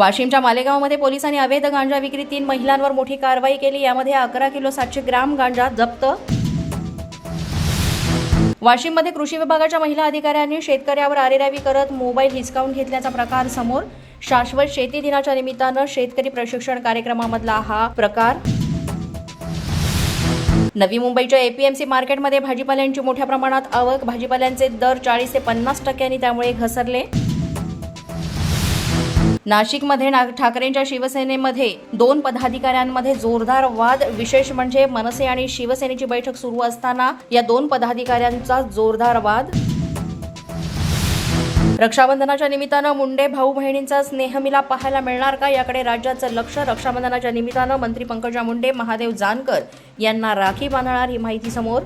वाशिमच्या मालेगावमध्ये पोलिसांनी अवैध गांजा विक्री तीन महिलांवर मोठी कारवाई केली. यामध्ये अकरा किलो सातशे ग्राम गांजा जप्त. वाशिममध्ये कृषी विभागाच्या महिला अधिकाऱ्यांनी शेतकऱ्यावर आरेरावी करत मोबाईल हिसकावून घेतल्याचा प्रकार समोर. शाश्वत शेती दिनाच्या निमित्तानं शेतकरी प्रशिक्षण कार्यक्रमामधला हा प्रकार. नवी मुंबईच्या एपीएमसी मार्केटमध्ये भाजीपाल्यांची मोठ्या प्रमाणात आवक. भाजीपाल्यांचे दर चाळीस ते पन्नास टक्क्यांनी त्यामुळे घसरले. नाशिकमध्ये ठाकरेंच्या शिवसेनेमध्ये दोन पदाधिकाऱ्यांमध्ये जोरदार वाद. विशेष म्हणजे मनसे आणि शिवसेनेची बैठक सुरू असताना या दोन पदाधिकाऱ्यांचा जोरदार वाद. रक्षाबंधनाच्या निमित्तानं मुंडे भाऊ बहिणींचा स्नेहमिला पाहायला मिळणार का? याकडे राज्याचं लक्ष. रक्षाबंधनाच्या निमित्तानं मंत्री पंकजा मुंडे महादेव जानकर यांना राखी बांधणार ही माहिती समोर.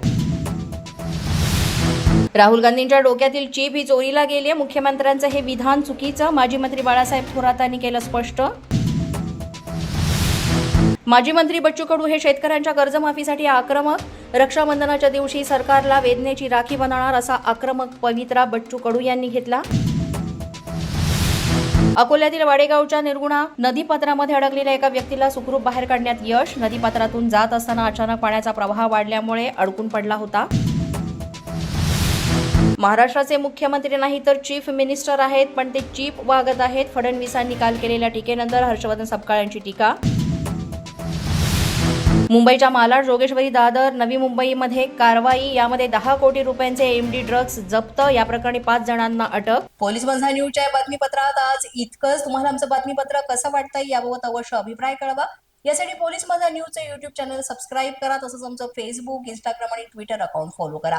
राहुल गांधींच्या डोक्यातील चीप ही चोरीला गेली आहे. मुख्यमंत्र्यांचं हे विधान चुकीचं? माजी मंत्री बाळासाहेब थोरातांनी केलं स्पष्ट? माजी मंत्री बच्चू कडू हे शेतकऱ्यांच्या कर्जमाफीसाठी आक्रमक? रक्षाबंधनाच्या दिवशी सरकारला वेदनेची राखी बनवणार असा आक्रमक पवित्रा बच्चू कडू यांनी घेतला? अकोल्यातील वाडेगावच्या निर्गुणा नदीपात्रामध्ये अडकलेल्या एका व्यक्तीला सुखरूप बाहेर काढण्यात यश. नदीपात्रातून जात असताना अचानक पाण्याचा प्रवाह वाढल्यामुळे अडकून पडला होता. महाराष्ट्राचे मुख्यमंत्री नाही तर चीफ मिनिस्टर आहेत पण ते चीप वागत आहेत. फडणवीसांनी काल केलेल्या टीकेनंतर हर्षवर्धन सपकाळ यांची टीका. मुंबईच्या मालाड जोगेश्वरी दादर नवी मुंबईमध्ये कारवाई यामध्ये दहा कोटी रुपयांचे एमडी ड्रग्ज जप्त या प्रकरणी पाच जणांना अटक. पोलीस बंधा न्यूजच्या बातमीपत्रात आज इतकंच. तुम्हाला आमचं बातमीपत्र कसं वाटतंय याबाबत अवश्य अभिप्राय कळवा. यासाठी पोलीस माझा न्यूजचं युट्यूब चॅनल सबस्क्राईब करा तसंच आमचं फेसबुक इंस्टाग्राम आणि ट्विटर अकाउंट फॉलो करा.